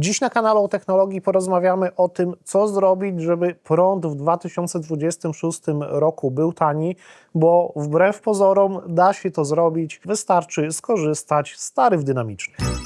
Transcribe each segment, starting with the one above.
Dziś na kanale o technologii porozmawiamy o tym, co zrobić, żeby prąd w 2026 roku był tani, bo wbrew pozorom da się to zrobić, wystarczy skorzystać z taryf dynamicznych.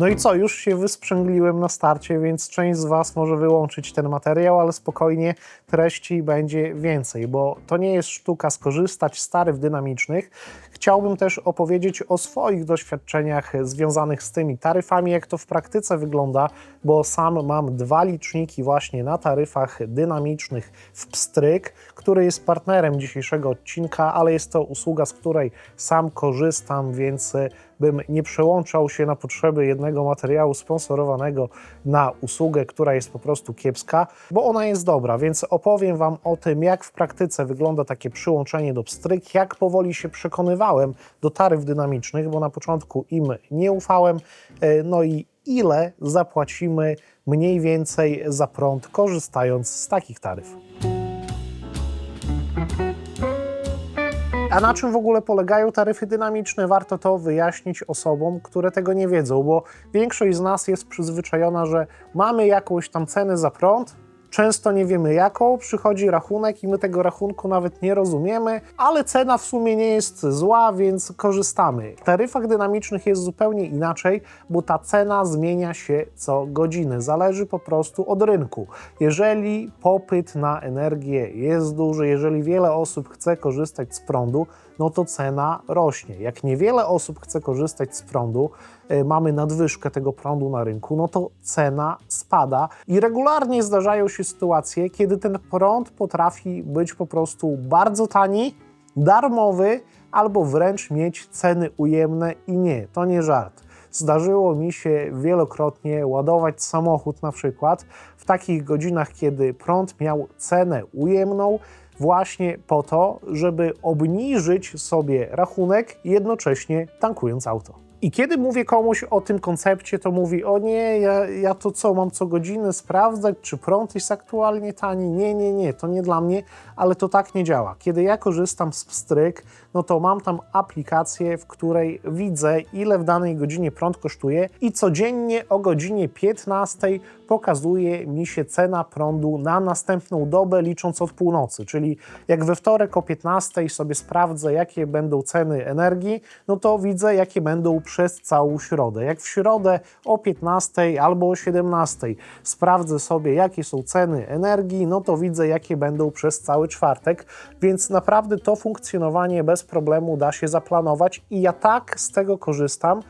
No i co, już się wysprzęgliłem na starcie, więc część z Was może wyłączyć ten materiał, ale spokojnie treści będzie więcej, bo to nie jest sztuka skorzystać z taryf dynamicznych. Chciałbym też opowiedzieć o swoich doświadczeniach związanych z tymi taryfami, jak to w praktyce wygląda, bo sam mam dwa liczniki właśnie na taryfach dynamicznych w Pstryk, który jest partnerem dzisiejszego odcinka, ale jest to usługa, z której sam korzystam, więc bym nie przełączał się na potrzeby jednego materiału sponsorowanego na usługę, która jest po prostu kiepska, bo ona jest dobra, więc opowiem Wam o tym, jak w praktyce wygląda takie przyłączenie do pstryk, jak powoli się przekonywałem do taryf dynamicznych, bo na początku im nie ufałem, e, no i ile zapłacimy mniej więcej za prąd, korzystając z takich taryf. A na czym w ogóle polegają taryfy dynamiczne? Warto to wyjaśnić osobom, które tego nie wiedzą, bo większość z nas jest przyzwyczajona, że mamy jakąś tam cenę za prąd, Często nie wiemy jaką, przychodzi rachunek i my tego rachunku nawet nie rozumiemy, ale cena w sumie nie jest zła, więc korzystamy. W taryfach dynamicznych jest zupełnie inaczej, bo ta cena zmienia się co godzinę. Zależy po prostu od rynku. Jeżeli popyt na energię jest duży, jeżeli wiele osób chce korzystać z prądu, no to cena rośnie. Jak niewiele osób chce korzystać z prądu, y, mamy nadwyżkę tego prądu na rynku, no to cena spada i regularnie zdarzają się sytuacje, kiedy ten prąd potrafi być po prostu bardzo tani, darmowy albo wręcz mieć ceny ujemne i nie, to nie żart. Zdarzyło mi się wielokrotnie ładować samochód na przykład w takich godzinach, kiedy prąd miał cenę ujemną, właśnie po to, żeby obniżyć sobie rachunek, jednocześnie tankując auto. I kiedy mówię komuś o tym koncepcie, to mówi: O nie, ja, ja to co, mam co godzinę sprawdzać, czy prąd jest aktualnie tani? Nie, nie, nie, to nie dla mnie, ale to tak nie działa. Kiedy ja korzystam z Pstryk, no to mam tam aplikację, w której widzę, ile w danej godzinie prąd kosztuje, i codziennie o godzinie 15 pokazuje mi się cena prądu na następną dobę, licząc od północy. Czyli jak we wtorek o 15 sobie sprawdzę, jakie będą ceny energii, no to widzę, jakie będą przez całą środę. Jak w środę o 15 albo o 17 sprawdzę sobie, jakie są ceny energii, no to widzę, jakie będą przez cały czwartek, więc naprawdę to funkcjonowanie bez problemu da się zaplanować i ja tak z tego korzystam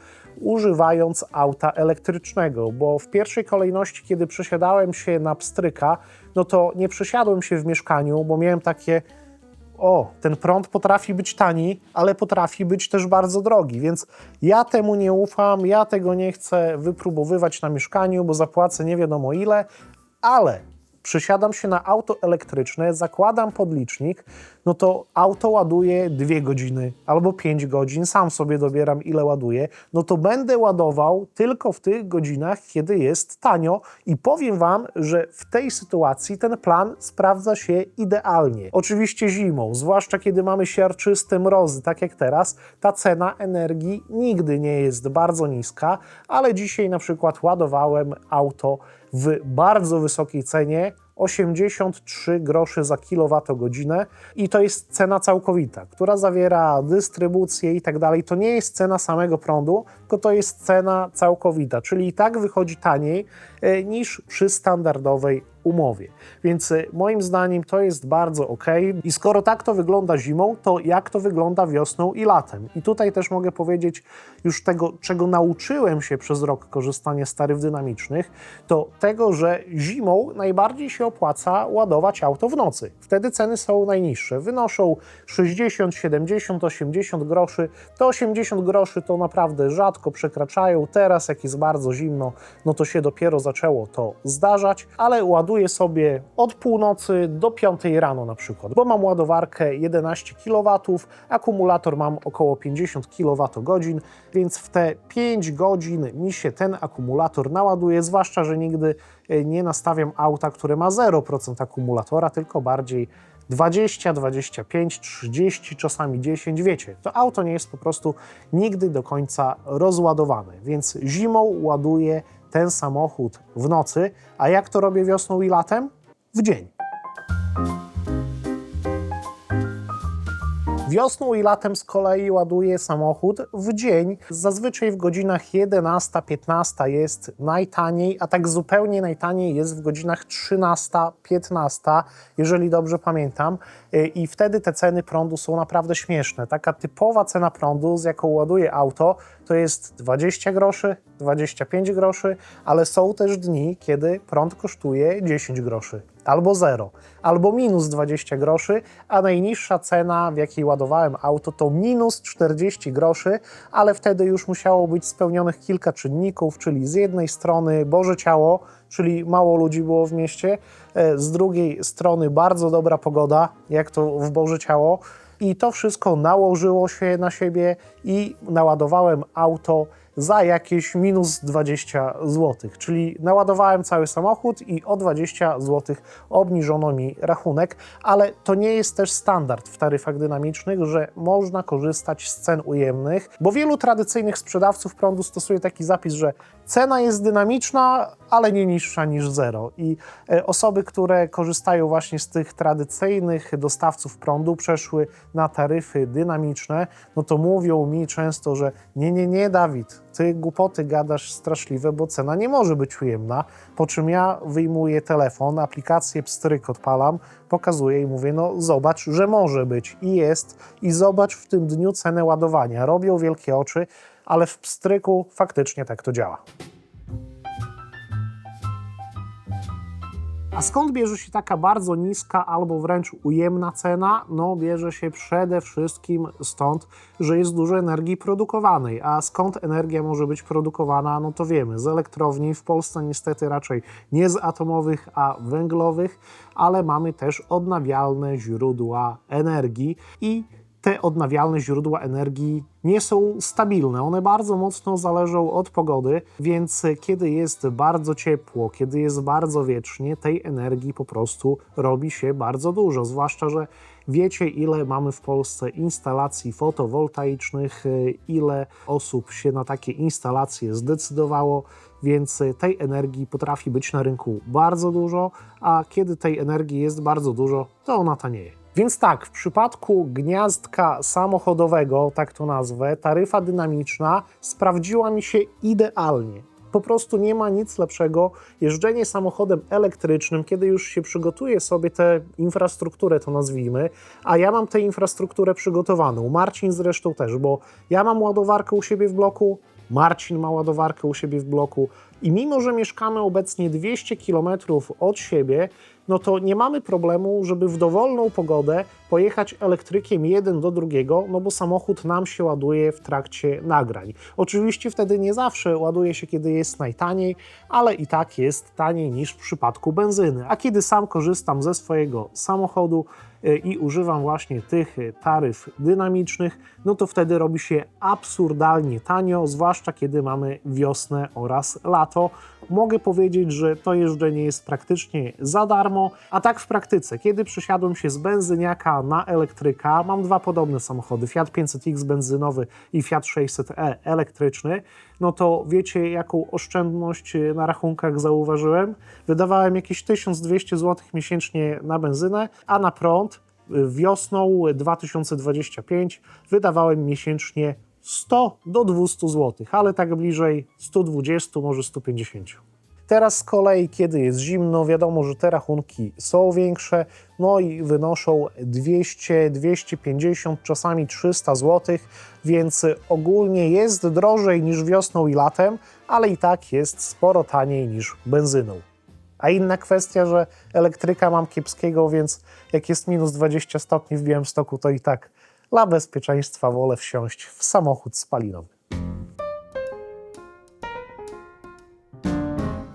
używając auta elektrycznego, bo w pierwszej kolejności, kiedy przesiadałem się na pstryka, no to nie przesiadłem się w mieszkaniu, bo miałem takie o, ten prąd potrafi być tani, ale potrafi być też bardzo drogi, więc ja temu nie ufam, ja tego nie chcę wypróbowywać na mieszkaniu, bo zapłacę nie wiadomo ile, ale przesiadam się na auto elektryczne, zakładam podlicznik, no to auto ładuje 2 godziny albo 5 godzin, sam sobie dobieram ile ładuję, no to będę ładował tylko w tych godzinach, kiedy jest tanio i powiem Wam, że w tej sytuacji ten plan sprawdza się idealnie. Oczywiście zimą, zwłaszcza kiedy mamy siarczyste mrozy, tak jak teraz, ta cena energii nigdy nie jest bardzo niska, ale dzisiaj na przykład ładowałem auto w bardzo wysokiej cenie 83 groszy za kilowatogodzinę i to jest cena całkowita, która zawiera dystrybucję i tak dalej. To nie jest cena samego prądu, tylko to jest cena całkowita, czyli i tak wychodzi taniej e, niż przy standardowej umowie. Więc e, moim zdaniem to jest bardzo ok. I skoro tak to wygląda zimą, to jak to wygląda wiosną i latem? I tutaj też mogę powiedzieć już tego, czego nauczyłem się przez rok korzystania z taryf dynamicznych, to tego, że zimą najbardziej się opłaca ładować auto w nocy. Wtedy ceny są najniższe. Wynoszą 60, 70, 80 groszy. Te 80 groszy to naprawdę rzadko przekraczają. Teraz, jak jest bardzo zimno, no to się dopiero zaczęło to zdarzać, ale ładuję sobie od północy do 5 rano na przykład, bo mam ładowarkę 11 kW, akumulator mam około 50 kWh, więc w te 5 godzin mi się ten akumulator naładuje, zwłaszcza, że nigdy e, nie nastawiam auta, które ma 0% akumulatora, tylko bardziej 20, 25, 30, czasami 10. Wiecie, to auto nie jest po prostu nigdy do końca rozładowane, więc zimą ładuję ten samochód w nocy, a jak to robię wiosną i latem? W dzień. Wiosną i latem z kolei ładuję samochód w dzień. Zazwyczaj w godzinach 11-15 jest najtaniej, a tak zupełnie najtaniej jest w godzinach 13-15, jeżeli dobrze pamiętam. I wtedy te ceny prądu są naprawdę śmieszne. Taka typowa cena prądu, z jaką ładuję auto, to jest 20 groszy, 25 groszy, ale są też dni, kiedy prąd kosztuje 10 groszy, albo 0, albo minus 20 groszy, a najniższa cena, w jakiej ładowałem auto, to minus 40 groszy, ale wtedy już musiało być spełnionych kilka czynników, czyli z jednej strony Boże Ciało, czyli mało ludzi było w mieście, e, z drugiej strony bardzo dobra pogoda, jak to w Boże Ciało, i to wszystko nałożyło się na siebie i naładowałem auto za jakieś minus 20 zł. Czyli naładowałem cały samochód i o 20 zł obniżono mi rachunek, ale to nie jest też standard w taryfach dynamicznych, że można korzystać z cen ujemnych, bo wielu tradycyjnych sprzedawców prądu stosuje taki zapis, że cena jest dynamiczna, ale nie niższa niż zero. I e, osoby, które korzystają właśnie z tych tradycyjnych dostawców prądu, przeszły na taryfy dynamiczne, no to mówią mi często, że nie, nie, nie, Dawid, ty głupoty gadasz straszliwe, bo cena nie może być ujemna. Po czym ja wyjmuję telefon, aplikację Pstryk odpalam, pokazuję i mówię, no zobacz, że może być i jest i zobacz w tym dniu cenę ładowania. Robią wielkie oczy, ale w Pstryku faktycznie tak to działa. A skąd bierze się taka bardzo niska albo wręcz ujemna cena? No, bierze się przede wszystkim stąd, że jest dużo energii produkowanej. A skąd energia może być produkowana? No to wiemy, z elektrowni w Polsce niestety raczej nie z atomowych, a węglowych, ale mamy też odnawialne źródła energii i te odnawialne źródła energii nie są stabilne. One bardzo mocno zależą od pogody, więc kiedy jest bardzo ciepło, kiedy jest bardzo wiecznie, tej energii po prostu robi się bardzo dużo. Zwłaszcza, że wiecie, ile mamy w Polsce instalacji fotowoltaicznych, ile osób się na takie instalacje zdecydowało więc tej energii potrafi być na rynku bardzo dużo, a kiedy tej energii jest bardzo dużo, to ona tanieje. Więc tak, w przypadku gniazdka samochodowego, tak to nazwę, taryfa dynamiczna sprawdziła mi się idealnie. Po prostu nie ma nic lepszego jeżdżenie samochodem elektrycznym, kiedy już się przygotuje sobie tę infrastrukturę, to nazwijmy, a ja mam tę infrastrukturę przygotowaną. Marcin zresztą też, bo ja mam ładowarkę u siebie w bloku, Marcin ma ładowarkę u siebie w bloku i mimo, że mieszkamy obecnie 200 km od siebie, no to nie mamy problemu, żeby w dowolną pogodę pojechać elektrykiem jeden do drugiego, no bo samochód nam się ładuje w trakcie nagrań. Oczywiście wtedy nie zawsze ładuje się, kiedy jest najtaniej, ale i tak jest taniej niż w przypadku benzyny. A kiedy sam korzystam ze swojego samochodu, y, i używam właśnie tych taryf dynamicznych, no to wtedy robi się absurdalnie tanio, zwłaszcza kiedy mamy wiosnę oraz lato. Mogę powiedzieć, że to jeżdżenie jest praktycznie za darmo, a tak w praktyce, kiedy przesiadłem się z benzyniaka na elektryka, mam dwa podobne samochody, Fiat 500X benzynowy i Fiat 600e elektryczny, no to wiecie jaką oszczędność na rachunkach zauważyłem? Wydawałem jakieś 1200 zł miesięcznie na benzynę, a na prąd wiosną 2025 wydawałem miesięcznie 100 do 200 zł, ale tak bliżej 120, może 150. Teraz z kolei, kiedy jest zimno, wiadomo, że te rachunki są większe, no i wynoszą 200, 250, czasami 300 zł, więc ogólnie jest drożej niż wiosną i latem, ale i tak jest sporo taniej niż benzyną. A inna kwestia, że elektryka mam kiepskiego, więc jak jest minus 20 stopni w Białymstoku, to i tak dla bezpieczeństwa wolę wsiąść w samochód spalinowy.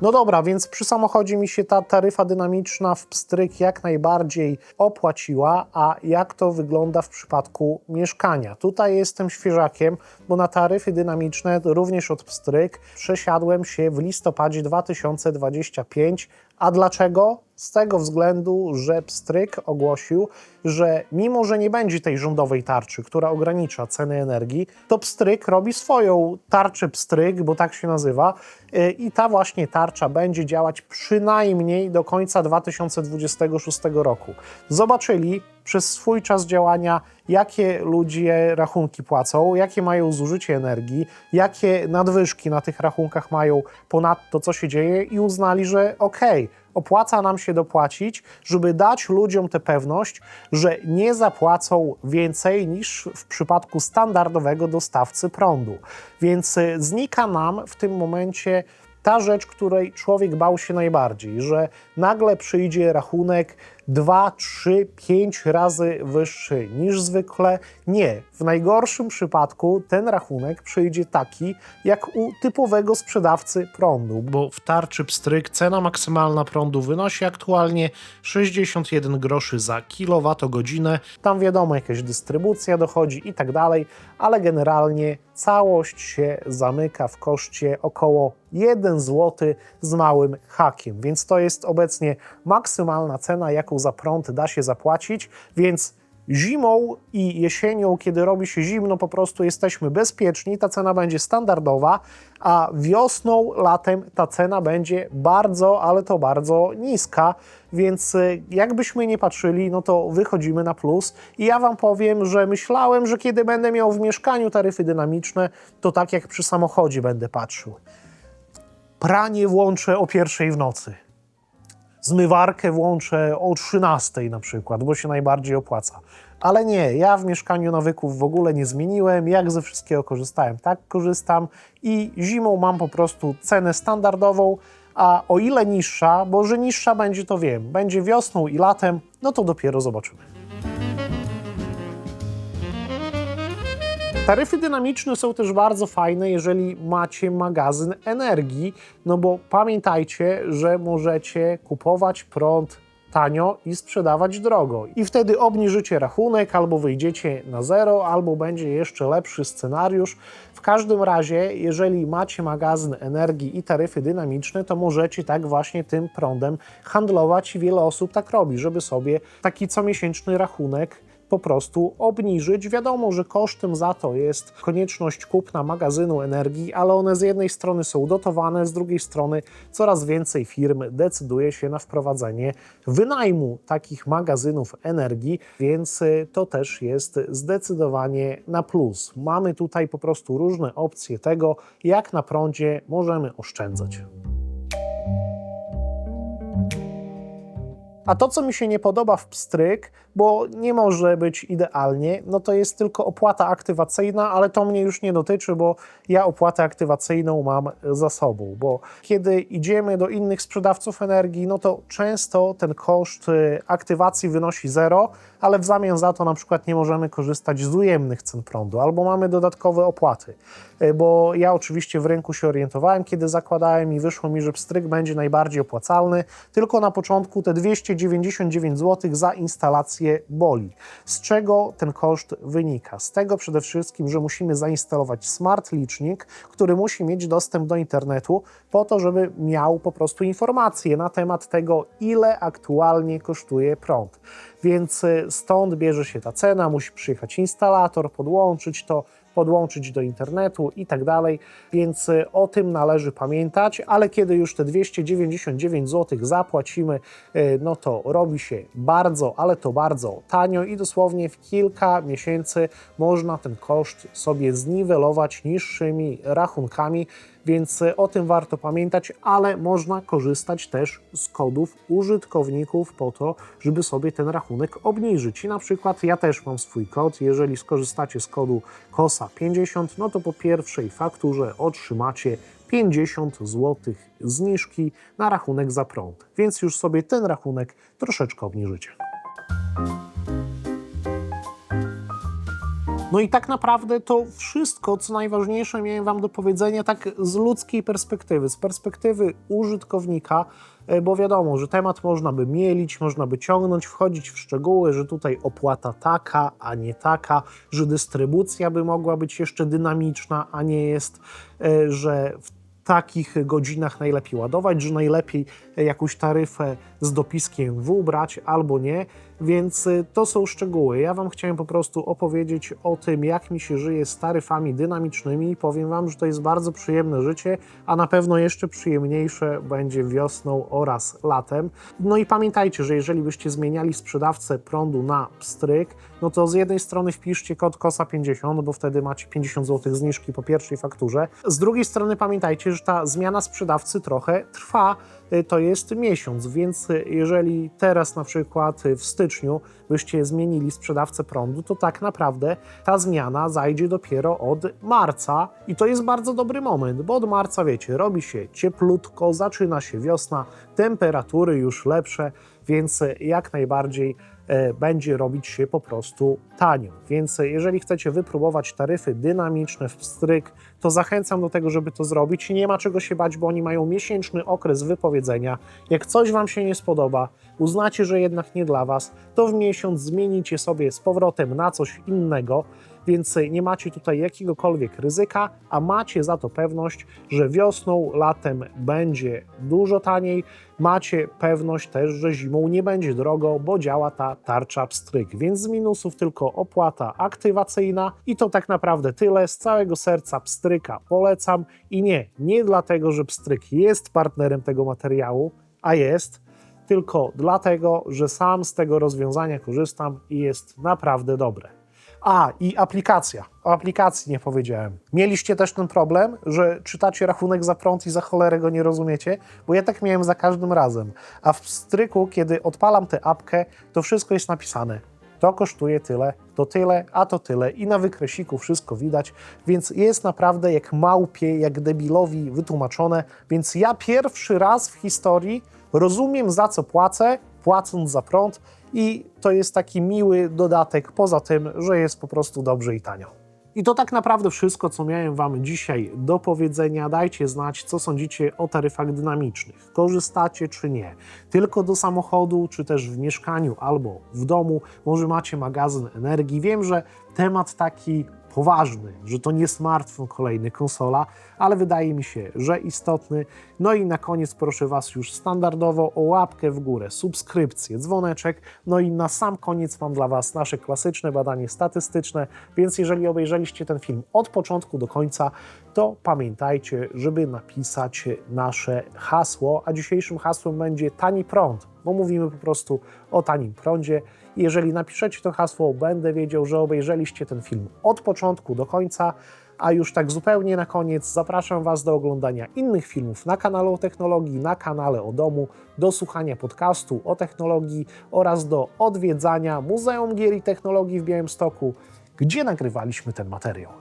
No dobra, więc przy samochodzie mi się ta taryfa dynamiczna w pstryk jak najbardziej opłaciła, a jak to wygląda w przypadku mieszkania? Tutaj jestem świeżakiem, bo na taryfy dynamiczne również od pstryk przesiadłem się w listopadzie 2025 A dlaczego? Z tego względu, że Pstryk ogłosił, że mimo, że nie będzie tej rządowej tarczy, która ogranicza ceny energii, to Pstryk robi swoją tarczę Pstryk, bo tak się nazywa, yy, i ta właśnie tarcza będzie działać przynajmniej do końca 2026 roku. Zobaczyli przez swój czas działania, jakie ludzie rachunki płacą, jakie mają zużycie energii, jakie nadwyżki na tych rachunkach mają ponad to, co się dzieje, i uznali, że okej, opłaca nam się dopłacić, żeby dać ludziom tę pewność, że nie zapłacą więcej niż w przypadku standardowego dostawcy prądu. Więc y, znika nam w tym momencie ta rzecz, której człowiek bał się najbardziej, że nagle przyjdzie rachunek 2, 3, 5 razy wyższy niż zwykle. Nie, w najgorszym przypadku ten rachunek przyjdzie taki jak u typowego sprzedawcy prądu, bo w tarczy pstryk cena maksymalna prądu wynosi aktualnie 61 groszy za kilowatogodzinę. Tam wiadomo, jakaś dystrybucja dochodzi i tak dalej, ale generalnie całość się zamyka w koszcie około 1 zł z małym hakiem, więc to jest obecnie maksymalna cena, jaką za prąd da się zapłacić, więc zimą i jesienią, kiedy robi się zimno, po prostu jesteśmy bezpieczni, ta cena będzie standardowa, a wiosną, latem ta cena będzie bardzo, ale to bardzo niska, więc y, jakbyśmy nie patrzyli, no to wychodzimy na plus. I ja Wam powiem, że myślałem, że kiedy będę miał w mieszkaniu taryfy dynamiczne, to tak jak przy samochodzie będę patrzył. Pranie włączę o pierwszej w nocy zmywarkę włączę o 13 na przykład, bo się najbardziej opłaca. Ale nie, ja w mieszkaniu nawyków w ogóle nie zmieniłem. Jak ze wszystkiego korzystałem, tak korzystam i zimą mam po prostu cenę standardową, a o ile niższa, bo że niższa będzie to wiem, będzie wiosną i latem, no to dopiero zobaczymy. Taryfy dynamiczne są też bardzo fajne, jeżeli macie magazyn energii, no bo pamiętajcie, że możecie kupować prąd tanio i sprzedawać drogo. I wtedy obniżycie rachunek, albo wyjdziecie na zero, albo będzie jeszcze lepszy scenariusz. W każdym razie, jeżeli macie magazyn energii i taryfy dynamiczne, to możecie tak właśnie tym prądem handlować i wiele osób tak robi, żeby sobie taki comiesięczny rachunek po prostu obniżyć. Wiadomo, że kosztem za to jest konieczność kupna magazynu energii, ale one z jednej strony są dotowane, z drugiej strony coraz więcej firm decyduje się na wprowadzenie wynajmu takich magazynów energii, więc y, to też jest zdecydowanie na plus. Mamy tutaj po prostu różne opcje tego, jak na prądzie możemy oszczędzać. A to, co mi się nie podoba w pstryk, bo nie może być idealnie, no to jest tylko opłata aktywacyjna, ale to mnie już nie dotyczy, bo ja opłatę aktywacyjną mam za sobą, bo kiedy idziemy do innych sprzedawców energii, no to często ten koszt y, aktywacji wynosi zero, ale w zamian za to na przykład nie możemy korzystać z ujemnych cen prądu, albo mamy dodatkowe opłaty. Y, Bo ja oczywiście w rynku się orientowałem, kiedy zakładałem i wyszło mi, że pstryk będzie najbardziej opłacalny, tylko na początku te 299 zł za instalację boli. Z czego ten koszt wynika? Z tego przede wszystkim, że musimy zainstalować smart licznik, który musi mieć dostęp do internetu po to, żeby miał po prostu informacje na temat tego, ile aktualnie kosztuje prąd. Więc y, stąd bierze się ta cena, musi przyjechać instalator, podłączyć to, podłączyć do internetu i tak dalej, więc y, o tym należy pamiętać, ale kiedy już te 299 zł zapłacimy, y, no to robi się bardzo, ale to bardzo tanio i dosłownie w kilka miesięcy można ten koszt sobie zniwelować niższymi rachunkami, więc y, o tym warto pamiętać, ale można korzystać też z kodów użytkowników po to, żeby sobie ten rachunek obniżyć. I na przykład ja też mam swój kod. Jeżeli skorzystacie z kodu KOSA50, no to po pierwszej fakturze otrzymacie 50 zł zniżki na rachunek za prąd. Więc już sobie ten rachunek troszeczkę obniżycie. No i tak naprawdę to wszystko, co najważniejsze miałem Wam do powiedzenia, tak z ludzkiej perspektywy, z perspektywy użytkownika, e, bo wiadomo, że temat można by mielić, można by ciągnąć, wchodzić w szczegóły, że tutaj opłata taka, a nie taka, że dystrybucja by mogła być jeszcze dynamiczna, a nie jest, e, że w takich godzinach najlepiej ładować, że najlepiej jakąś taryfę z dopiskiem W brać albo nie, więc y, to są szczegóły. Ja Wam chciałem po prostu opowiedzieć o tym, jak mi się żyje z taryfami dynamicznymi powiem Wam, że to jest bardzo przyjemne życie, a na pewno jeszcze przyjemniejsze będzie wiosną oraz latem. No i pamiętajcie, że jeżeli byście zmieniali sprzedawcę prądu na pstryk, no to z jednej strony wpiszcie kod KOSA50, bo wtedy macie 50 zł zniżki po pierwszej fakturze. Z drugiej strony pamiętajcie, że ta zmiana sprzedawcy trochę trwa, to jest miesiąc, więc y, jeżeli teraz na przykład y, w styczniu byście zmienili sprzedawcę prądu, to tak naprawdę ta zmiana zajdzie dopiero od marca i to jest bardzo dobry moment, bo od marca wiecie, robi się cieplutko, zaczyna się wiosna, temperatury już lepsze, więc jak najbardziej będzie robić się po prostu tanio. Więc jeżeli chcecie wypróbować taryfy dynamiczne w pstryk, to zachęcam do tego, żeby to zrobić. Nie ma czego się bać, bo oni mają miesięczny okres wypowiedzenia. Jak coś Wam się nie spodoba, uznacie, że jednak nie dla Was, to w miesiąc zmienicie sobie z powrotem na coś innego, więc nie macie tutaj jakiegokolwiek ryzyka, a macie za to pewność, że wiosną, latem będzie dużo taniej. Macie pewność też, że zimą nie będzie drogo, bo działa ta tarcza pstryk. Więc z minusów tylko opłata aktywacyjna i to tak naprawdę tyle. Z całego serca pstryka polecam i nie, nie dlatego, że pstryk jest partnerem tego materiału, a jest, tylko dlatego, że sam z tego rozwiązania korzystam i jest naprawdę dobre. A, i aplikacja. O aplikacji nie powiedziałem. Mieliście też ten problem, że czytacie rachunek za prąd i za cholerę go nie rozumiecie? Bo ja tak miałem za każdym razem. A w stryku, kiedy odpalam tę apkę, to wszystko jest napisane. To kosztuje tyle, to tyle, a to tyle. I na wykresiku wszystko widać, więc jest naprawdę jak małpie, jak debilowi wytłumaczone. Więc ja pierwszy raz w historii rozumiem, za co płacę, płacąc za prąd, i to jest taki miły dodatek, poza tym, że jest po prostu dobrze i tanio. I to tak naprawdę wszystko, co miałem Wam dzisiaj do powiedzenia. Dajcie znać, co sądzicie o taryfach dynamicznych. Korzystacie czy nie? Tylko do samochodu, czy też w mieszkaniu albo w domu. Może macie magazyn energii. Wiem, że temat taki poważny, że to nie smartfon kolejny, konsola, ale wydaje mi się, że istotny. No i na koniec proszę Was już standardowo o łapkę w górę, subskrypcję, dzwoneczek. No i na sam koniec mam dla Was nasze klasyczne badanie statystyczne, więc jeżeli obejrzeliście ten film od początku do końca, to pamiętajcie, żeby napisać nasze hasło, a dzisiejszym hasłem będzie tani prąd, bo mówimy po prostu o tanim prądzie. Jeżeli napiszecie to hasło, będę wiedział, że obejrzeliście ten film od początku do końca. A już tak zupełnie na koniec zapraszam Was do oglądania innych filmów na kanale o technologii, na kanale o domu, do słuchania podcastu o technologii oraz do odwiedzania Muzeum Gier i Technologii w Białymstoku, gdzie nagrywaliśmy ten materiał.